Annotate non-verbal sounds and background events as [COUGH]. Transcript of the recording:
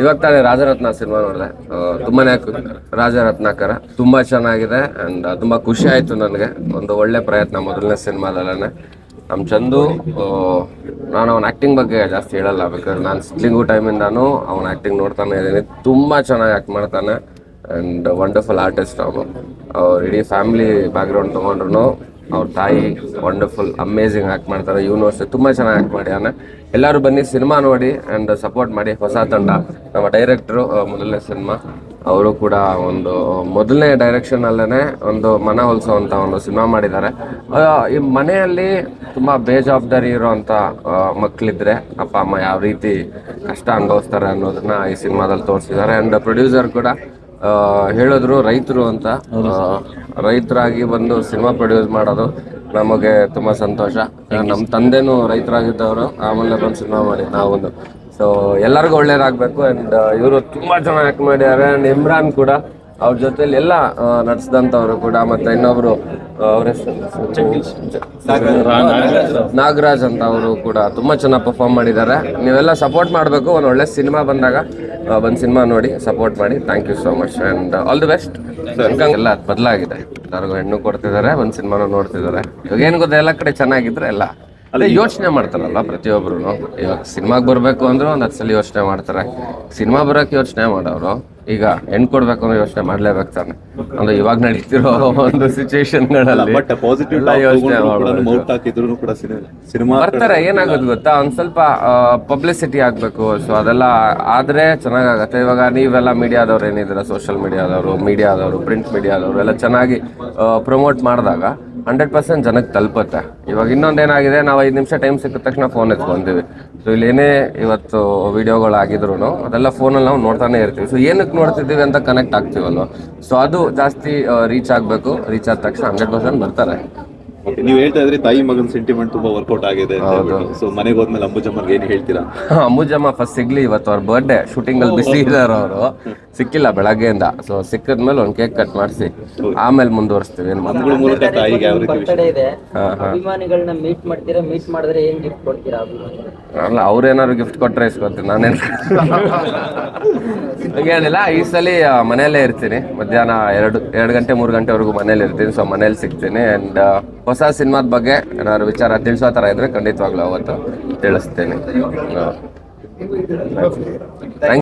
ಇವಾಗ ತಾನೇ ರಾಜರತ್ನ ಸಿನಿಮಾ ನೋಡಿದೆ ತುಂಬಾನೇ ರಾಜರತ್ನಾಕರ. ತುಂಬಾ ಚೆನ್ನಾಗಿದೆ ಅಂಡ್ ತುಂಬಾ ಖುಷಿ ಆಯ್ತು ನನಗೆ. ಒಂದು ಒಳ್ಳೆ ಪ್ರಯತ್ನ ಮೊದಲನೇ ಸಿನಿಮಾದಲ್ಲೇ ನಮ್ಮ ಚಂದು ನಾನು ಅವನ ಆ್ಯಕ್ಟಿಂಗ್ ಬಗ್ಗೆ ಜಾಸ್ತಿ ಹೇಳಲ್ಲ ಬೇಕಾದ್ರೆ ನಾನು ಸ್ಲಿಂಗು ಟೈಮಿಂದಾನು ಅವನ ಆ್ಯಕ್ಟಿಂಗ್ ನೋಡ್ತಾನೆ ಇದ್ದೀನಿ. ತುಂಬ ಚೆನ್ನಾಗಿ ಆ್ಯಕ್ಟ್ ಮಾಡ್ತಾನೆ ಆ್ಯಂಡ್ ವಂಡರ್ಫುಲ್ ಆರ್ಟಿಸ್ಟ್ ಅವನು. ಅವ್ರ ಇಡೀ ಫ್ಯಾಮಿಲಿ ಬ್ಯಾಕ್ಗ್ರೌಂಡ್ ತೊಗೊಂಡ್ರು ಅವ್ರ ತಾಯಿ ವಂಡರ್ಫುಲ್ ಅಮೇಝಿಂಗ್ ಆ್ಯಕ್ಟ್ ಮಾಡ್ತಾರೆ. ಇವನು ಅಷ್ಟೇ ತುಂಬ ಚೆನ್ನಾಗಿ ಆ್ಯಕ್ಟ್ ಮಾಡ್ಯಾನ ಎಲ್ಲರೂ ಬನ್ನಿ ಸಿನಿಮಾ ನೋಡಿ ಆ್ಯಂಡ್ ಸಪೋರ್ಟ್ ಮಾಡಿ ಹೊಸ ತಂಡ. ನಮ್ಮ ಡೈರೆಕ್ಟ್ರು ಮೊದಲನೇ ಸಿನಿಮಾ ಅವರು ಕೂಡ ಒಂದು ಮೊದಲನೇ ಡೈರೆಕ್ಷನ್ ಅಲ್ಲೇ ಒಂದು ಮನ ಹೊಲಿಸುವಂಥ ಒಂದು ಸಿನಿಮಾ ಮಾಡಿದ್ದಾರೆ. ಈ ಮನೆಯಲ್ಲಿ ತುಂಬ ಬೇಜವಾಬ್ದಾರಿ ಇರೋವಂಥ ಮಕ್ಕಳಿದ್ರೆ ಅಪ್ಪ, ಅಮ್ಮ ಯಾವ ರೀತಿ ಕಷ್ಟ ಅನುಭವಿಸ್ತಾರೆ ಅನ್ನೋದನ್ನ ಈ ಸಿನಿಮಾದಲ್ಲಿ ತೋರಿಸಿದ್ದಾರೆ. ಆ್ಯಂಡ್ ಪ್ರೊಡ್ಯೂಸರ್ ಕೂಡ ಹೇಳಿದ್ರು ರೈತರು ಅಂತ ರೈತರಾಗಿ ಬಂದು ಸಿನಿಮಾ ಪ್ರೊಡ್ಯೂಸ್ ಮಾಡೋದು ನಮಗೆ ತುಂಬಾ ಸಂತೋಷ. ನಮ್ಮ ತಂದೆನೂ ರೈತರಾಗಿದ್ದವರು ಆಮೇಲೆ ಬಂದು ಸಿನಿಮಾ ಮಾಡಿ ನಾವೊಂದು. ಸೊ ಎಲ್ಲರಿಗೂ ಒಳ್ಳೇದಾಗಬೇಕು ಅಂಡ್ ಇವರು ತುಂಬಾ ಚೆನ್ನಾಗಿ ಆ್ಯಕ್ಟ್ ಮಾಡಿದ್ದಾರೆ ಅಂಡ್ ಇಮ್ರಾನ್ ಕೂಡ ಅವ್ರ ಜೊತೆಲಿ ಎಲ್ಲ ನಡೆಸಿದಂಥವ್ರು ಕೂಡ ಮತ್ತೆ ಇನ್ನೊಬ್ರು ಅವ್ರ ನಾಗರಾಜ್ ಅಂತ ಅವರು ಕೂಡ ತುಂಬಾ ಚೆನ್ನಾಗಿ ಪರ್ಫಾರ್ಮ್ ಮಾಡಿದ್ದಾರೆ. ನೀವೆಲ್ಲ ಸಪೋರ್ಟ್ ಮಾಡಬೇಕು ಒಂದು ಒಳ್ಳೆ ಸಿನಿಮಾ ಬಂದಾಗ ಒಂದ್ ಸಿನಿಮಾ ನೋಡಿ ಸಪೋರ್ಟ್ ಮಾಡಿ. Thank you so much and all the best ಎಲ್ಲ ಬದಲಾಗಿದೆ. ಎಲ್ಲರಿಗೂ ಹೆಣ್ಣು ಕೊಡ್ತಿದ್ದಾರೆ ಒಂದು ಸಿನಿಮಾನು ನೋಡ್ತಿದ್ದಾರೆ. ಇವಾಗ ಏನು ಗೊತ್ತಾ ಎಲ್ಲ ಕಡೆ ಚೆನ್ನಾಗಿದ್ರೆ ಎಲ್ಲ. ಅದೇ ಯೋಚನೆ ಮಾಡ್ತಾರಲ್ಲ ಪ್ರತಿಯೊಬ್ರು ಇವಾಗ ಸಿನಿಮಾಗೆ ಬರಬೇಕು ಅಂದ್ರೆ ಒಂದ್ ಹತ್ತು ಸಲ ಯೋಚನೆ ಮಾಡ್ತಾರೆ. ಸಿನಿಮಾ ಬರೋಕೆ ಯೋಚನೆ ಮಾಡೋರು. ಈಗ ಹೆಣ್ ಕೊಡ್ಬೇಕು ಅಂದ್ರೆ ಯೋಚನೆ ಮಾಡ್ಲೇಬೇಕು ತಾನೆ. ಅಂದ್ರೆ ಇವಾಗ ನಡೀತಿರೋ ಒಂದು ಸಿಚುವೇಶನ್ಗಳಲ್ಲಿ ಬಟ್ ಪಾಸಿಟಿವ್ ಯೋಚನೆ ಕೂಡ ಸಿನಿಮಾ ಬರ್ತಾರೆ ಏನಾಗೋದು ಗೊತ್ತಾ? ಒಂದ್ ಸ್ವಲ್ಪ ಪಬ್ಲಿಸಿಟಿ ಆಗ್ಬೇಕು. ಸೊ ಅದೆಲ್ಲ ಆದ್ರೆ ಚೆನ್ನಾಗಾಗತ್ತೆ. ಇವಾಗ ನೀವೆಲ್ಲ ಮೀಡಿಯಾದವ್ರು ಏನಿದ್ದೀರಾ? ಸೋಷಿಯಲ್ ಮೀಡಿಯಾದವರು ಮೀಡಿಯಾದವರು ಪ್ರಿಂಟ್ ಮೀಡಿಯಾದವರು ಎಲ್ಲ ಚೆನ್ನಾಗಿ ಪ್ರಮೋಟ್ ಮಾಡಿದಾಗ ಹಂಡ್ರೆಡ್ ಪರ್ಸೆಂಟ್ ಜನಕ್ಕೆ ತಲುಪುತ್ತೆ. ಇವಾಗ ಇನ್ನೊಂದೇನಾಗಿದೆ, ನಾವು ಐದು ನಿಮಿಷ ಟೈಮ್ ಸಿಕ್ಕಿದ ತಕ್ಷಣ ಫೋನ್ ಎತ್ಕೊಂತೀವಿ. ಸೊ ಇಲ್ಲಿ ಏನೇ ಇವತ್ತು ವಿಡಿಯೋಗಳಾಗಿದ್ರು ಅದೆಲ್ಲ ಫೋನಲ್ಲಿ ನಾವು ನೋಡ್ತಾನೆ ಇರ್ತೀವಿ. ಸೊ ಏನಕ್ಕೆ ನೋಡ್ತಿದ್ದೀವಿ ಅಂತ ಕನೆಕ್ಟ್ ಆಗ್ತೀವಲ್ವ? ಸೊ ಅದು ಜಾಸ್ತಿ ರೀಚ್ ಆಗಬೇಕು. ರೀಚ್ ಆದ ತಕ್ಷಣ ಹಂಡ್ರೆಡ್ ಪರ್ಸೆಂಟ್ ಬರ್ತಾರೆ. ನೀವು ಹೇಳ್ತಾ ಇದ್ರೆ ತಾಯಿ ಮಗನ ಸೆಂಟಿಮೆಂಟ್ ತುಂಬಾ ವರ್ಕೌಟ್ ಆಗಿದೆ ಸೊ ಮನೆಗೆ ಹೋದ್ಮೇಲೆ ಅಂಬುಜಮ್ಮರ್ಗೆ ಏನ್ ಹೇಳ್ತೀರಾ? [LAUGHS] ಅಂಬುಜಮ್ಮ ಫಸ್ಟ್ ಸಿಗ್ಲಿ ಇವತ್ತು ಅವ್ರ ಬರ್ಡೇ ಶೂಟಿಂಗ್ ಅಲ್ಲಿ ಬಿಸಿ ಇದಾರ ಅವರು. ಸಿಕ್ಕಿಲ್ಲ ಬೆಳಗ್ಗೆಯಿಂದ. ಸೊ ಸಿಕ್ಕದ್ಮೇಲೆ ಒಂದು ಕೇಕ್ ಕಟ್ ಮಾಡಿಸಿ ಆಮೇಲೆ ಮುಂದುವರಿಸ್ತೀವಿ. ಮೂಲಕ ತಾಯಿಗೆ ಯಾವ ರೀತಿ. ಅಭಿಮಾನಿಗಳನ್ನ ಮೀಟ್ ಮಾಡ್ತೀರಾ? ಮೀಟ್ ಮಾಡಿದ್ರೆ ಏನ್ ಗಿಫ್ಟ್ ಕೊಡ್ತೀರಾ ಅಭಿಮಾನಿ ಅಲ್ಲ ಅವ್ರೇನಾದ್ರು ಗಿಫ್ಟ್ ಕೊಟ್ರೆ ಇಸ್ಕೊತೀನಿ ನಾನೇನು [LAUGHS] ಹಂಗೇನಿಲ್ಲ ಈ ಸಲ ಮನೆಯಲ್ಲೇ ಇರ್ತೀನಿ. ಮಧ್ಯಾಹ್ನ ಎರಡು ಎರಡು ಗಂಟೆ ಮೂರು ಗಂಟೆವರೆಗೂ ಮನೇಲಿ ಇರ್ತೀನಿ ಸೊ ಮನೇಲಿ ಸಿಗ್ತೀನಿ ಆ್ಯಂಡ್ ಹೊಸ ಸಿನಿಮಾದ ಬಗ್ಗೆ ಏನಾದ್ರು ವಿಚಾರ ತಿಳಿಸೋ ಥರ ಇದ್ರೆ ಖಂಡಿತವಾಗ್ಲೂ ಅವತ್ತು ತಿಳಿಸ್ತೇನೆ. ಥ್ಯಾಂಕ್